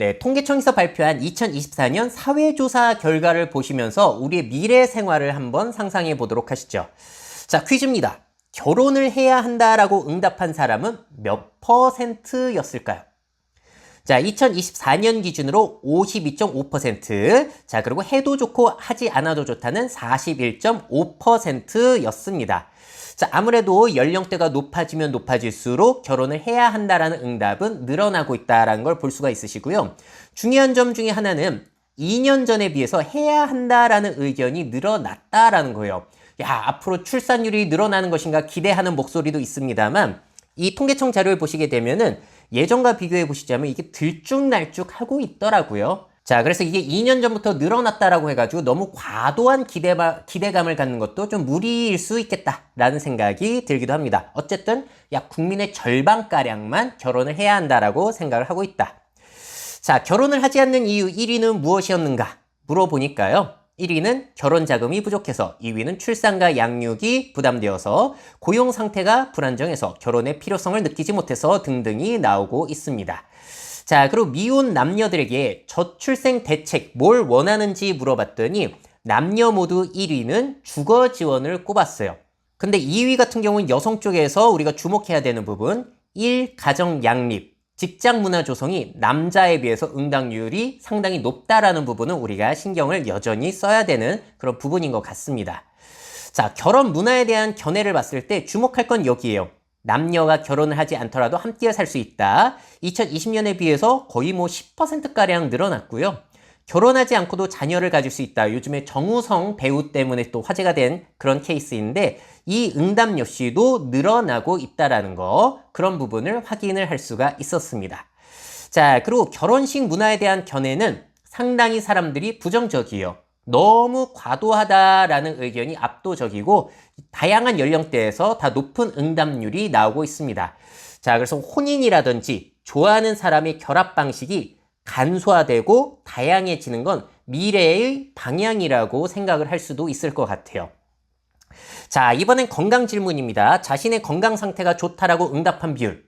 네, 통계청에서 발표한 2024년 사회조사 결과를 보시면서 우리의 미래 생활을 한번 상상해 보도록 하시죠. 자, 퀴즈입니다. 결혼을 해야 한다라고 응답한 사람은 몇 퍼센트였을까요? 자, 2024년 기준으로 52.5%, 자, 그리고 해도 좋고 하지 않아도 좋다는 41.5%였습니다. 자, 아무래도 연령대가 높아지면 높아질수록 결혼을 해야 한다라는 응답은 늘어나고 있다라는 걸 볼 수가 있으시고요. 중요한 점 중에 하나는 2년 전에 비해서 해야 한다라는 의견이 늘어났다라는 거예요. 야, 앞으로 출산율이 늘어나는 것인가 기대하는 목소리도 있습니다만 이 통계청 자료를 보시게 되면은 예전과 비교해 보시자면 이게 들쭉날쭉 하고 있더라고요. 자, 그래서 이게 2년 전부터 늘어났다라고 해가지고 너무 과도한 기대, 기대감을 갖는 것도 좀 무리일 수 있겠다라는 생각이 들기도 합니다. 어쨌든 약 국민의 절반가량만 결혼을 해야 한다라고 생각을 하고 있다. 자, 결혼을 하지 않는 이유 1위는 무엇이었는가 물어보니까요. 1위는 결혼 자금이 부족해서, 2위는 출산과 양육이 부담되어서, 고용 상태가 불안정해서, 결혼의 필요성을 느끼지 못해서 등등이 나오고 있습니다. 자, 그리고 미혼 남녀들에게 저출생 대책 뭘 원하는지 물어봤더니 남녀 모두 1위는 주거 지원을 꼽았어요. 근데 2위 같은 경우는 여성 쪽에서 우리가 주목해야 되는 부분 1. 가정 양립 직장 문화 조성이 남자에 비해서 응답률이 상당히 높다라는 부분은 우리가 신경을 여전히 써야 되는 그런 부분인 것 같습니다. 자, 결혼 문화에 대한 견해를 봤을 때 주목할 건 여기에요. 남녀가 결혼을 하지 않더라도 함께 살 수 있다. 2020년에 비해서 거의 뭐 10%가량 늘어났고요. 결혼하지 않고도 자녀를 가질 수 있다. 요즘에 정우성 배우 때문에 또 화제가 된 그런 케이스인데 이 응답 역시도 늘어나고 있다라는 거 그런 부분을 확인을 할 수가 있었습니다. 자, 그리고 결혼식 문화에 대한 견해는 상당히 사람들이 부정적이에요. 너무 과도하다라는 의견이 압도적이고 다양한 연령대에서 다 높은 응답률이 나오고 있습니다. 자, 그래서 혼인이라든지 좋아하는 사람의 결합 방식이 간소화되고 다양해지는 건 미래의 방향이라고 생각을 할 수도 있을 것 같아요. 자, 이번엔 건강 질문입니다. 자신의 건강 상태가 좋다라고 응답한 비율.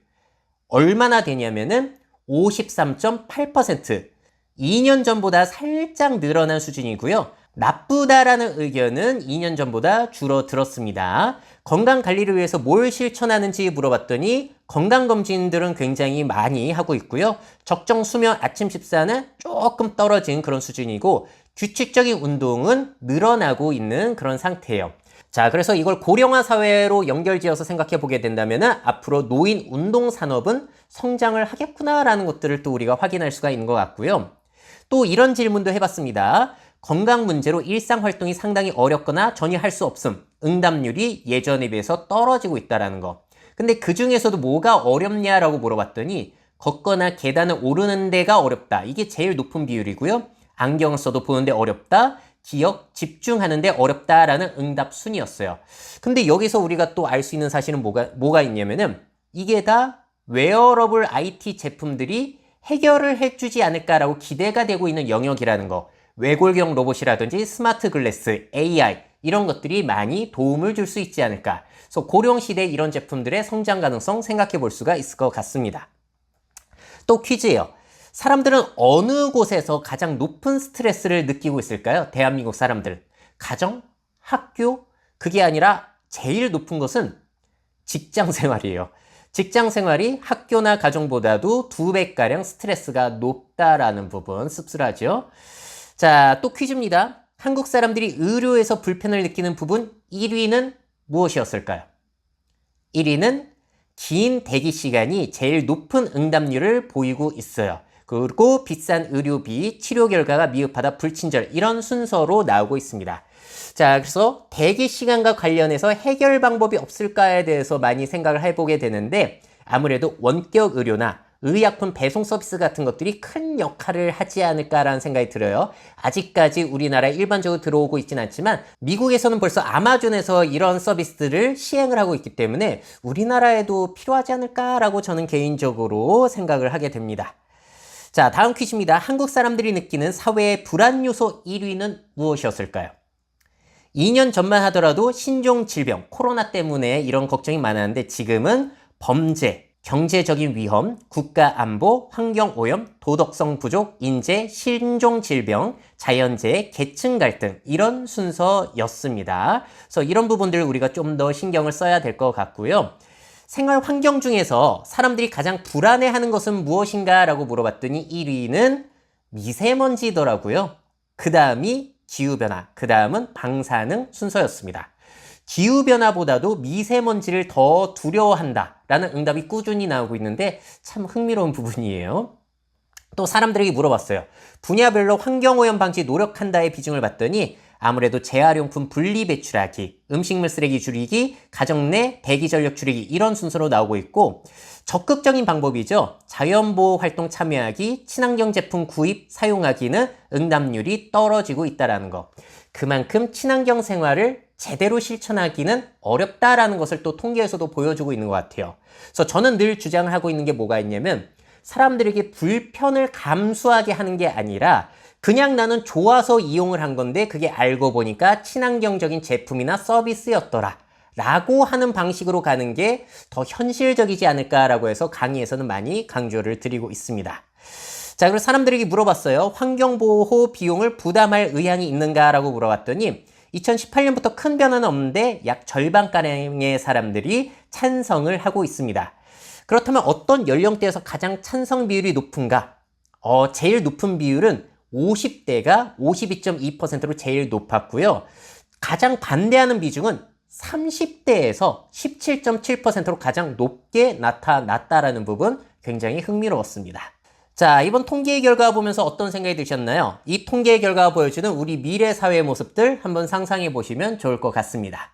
얼마나 되냐면은 53.8%. 2년 전보다 살짝 늘어난 수준이고요. 나쁘다라는 의견은 2년 전보다 줄어들었습니다. 건강 관리를 위해서 뭘 실천하는지 물어봤더니 건강검진들은 굉장히 많이 하고 있고요. 적정 수면 아침 식사는 조금 떨어진 그런 수준이고 규칙적인 운동은 늘어나고 있는 그런 상태예요. 자, 그래서 이걸 고령화 사회로 연결지어서 생각해 보게 된다면 앞으로 노인 운동 산업은 성장을 하겠구나라는 것들을 또 우리가 확인할 수가 있는 것 같고요. 또 이런 질문도 해봤습니다. 건강 문제로 일상 활동이 상당히 어렵거나 전혀 할 수 없음. 응답률이 예전에 비해서 떨어지고 있다라는 거. 근데 그 중에서도 뭐가 어렵냐라고 물어봤더니 걷거나 계단을 오르는 데가 어렵다. 이게 제일 높은 비율이고요. 안경을 써도 보는데 어렵다. 기억, 집중하는데 어렵다라는 응답 순이었어요. 근데 여기서 우리가 또 알 수 있는 사실은 뭐가, 뭐가 있냐면은 이게 다 웨어러블 IT 제품들이 해결을 해주지 않을까라고 기대가 되고 있는 영역이라는 거. 외골경 로봇이라든지 스마트 글래스, AI 이런 것들이 많이 도움을 줄 수 있지 않을까. 그래서 고령 시대 이런 제품들의 성장 가능성 생각해 볼 수가 있을 것 같습니다. 또 퀴즈예요. 사람들은 어느 곳에서 가장 높은 스트레스를 느끼고 있을까요? 대한민국 사람들. 가정? 학교? 그게 아니라 제일 높은 것은 직장 생활이에요. 직장 생활이 학교나 가정보다도 두 배가량 스트레스가 높다라는 부분 씁쓸하죠. 자, 또 퀴즈입니다. 한국 사람들이 의료에서 불편을 느끼는 부분 1위는 무엇이었을까요? 1위는 긴 대기 시간이 제일 높은 응답률을 보이고 있어요. 그리고 비싼 의료비, 치료 결과가 미흡하다, 불친절 이런 순서로 나오고 있습니다. 자, 그래서 대기 시간과 관련해서 해결 방법이 없을까에 대해서 많이 생각을 해보게 되는데 아무래도 원격 의료나 의약품 배송 서비스 같은 것들이 큰 역할을 하지 않을까라는 생각이 들어요. 아직까지 우리나라에 일반적으로 들어오고 있진 않지만 미국에서는 벌써 아마존에서 이런 서비스들을 시행을 하고 있기 때문에 우리나라에도 필요하지 않을까라고 저는 개인적으로 생각을 하게 됩니다. 자, 다음 퀴즈입니다. 한국 사람들이 느끼는 사회의 불안 요소 1위는 무엇이었을까요? 2년 전만 하더라도 신종 질병, 코로나 때문에 이런 걱정이 많았는데 지금은 범죄, 경제적인 위험, 국가 안보, 환경 오염, 도덕성 부족, 인재, 신종 질병, 자연재해, 계층 갈등 이런 순서였습니다. 그래서 이런 부분들 우리가 좀 더 신경을 써야 될 것 같고요. 생활 환경 중에서 사람들이 가장 불안해하는 것은 무엇인가 라고 물어봤더니 1위는 미세먼지더라고요. 그 다음이 기후변화, 그 다음은 방사능 순서였습니다. 기후변화보다도 미세먼지를 더 두려워한다 라는 응답이 꾸준히 나오고 있는데 참 흥미로운 부분이에요. 또 사람들에게 물어봤어요. 분야별로 환경오염 방지 노력한다의 비중을 봤더니 아무래도 재활용품 분리 배출하기, 음식물 쓰레기 줄이기, 가정 내 대기 전력 줄이기 이런 순서로 나오고 있고 적극적인 방법이죠. 자연보호 활동 참여하기, 친환경 제품 구입, 사용하기는 응답률이 떨어지고 있다라는 거. 그만큼 친환경 생활을 제대로 실천하기는 어렵다라는 것을 또 통계에서도 보여주고 있는 것 같아요. 그래서 저는 늘 주장을 하고 있는 게 뭐가 있냐면 사람들에게 불편을 감수하게 하는 게 아니라 그냥 나는 좋아서 이용을 한 건데 그게 알고 보니까 친환경적인 제품이나 서비스였더라. 라고 하는 방식으로 가는 게 더 현실적이지 않을까라고 해서 강의에서는 많이 강조를 드리고 있습니다. 자, 그리고 사람들에게 물어봤어요. 환경보호 비용을 부담할 의향이 있는가라고 물어봤더니 2018년부터 큰 변화는 없는데 약 절반가량의 사람들이 찬성을 하고 있습니다. 그렇다면 어떤 연령대에서 가장 찬성 비율이 높은가? 어, 제일 높은 비율은 50대가 52.2%로 제일 높았고요. 가장 반대하는 비중은 30대에서 17.7%로 가장 높게 나타났다라는 부분 굉장히 흥미로웠습니다. 자, 이번 통계의 결과 보면서 어떤 생각이 드셨나요? 이 통계의 결과가 보여주는 우리 미래 사회의 모습들 한번 상상해 보시면 좋을 것 같습니다.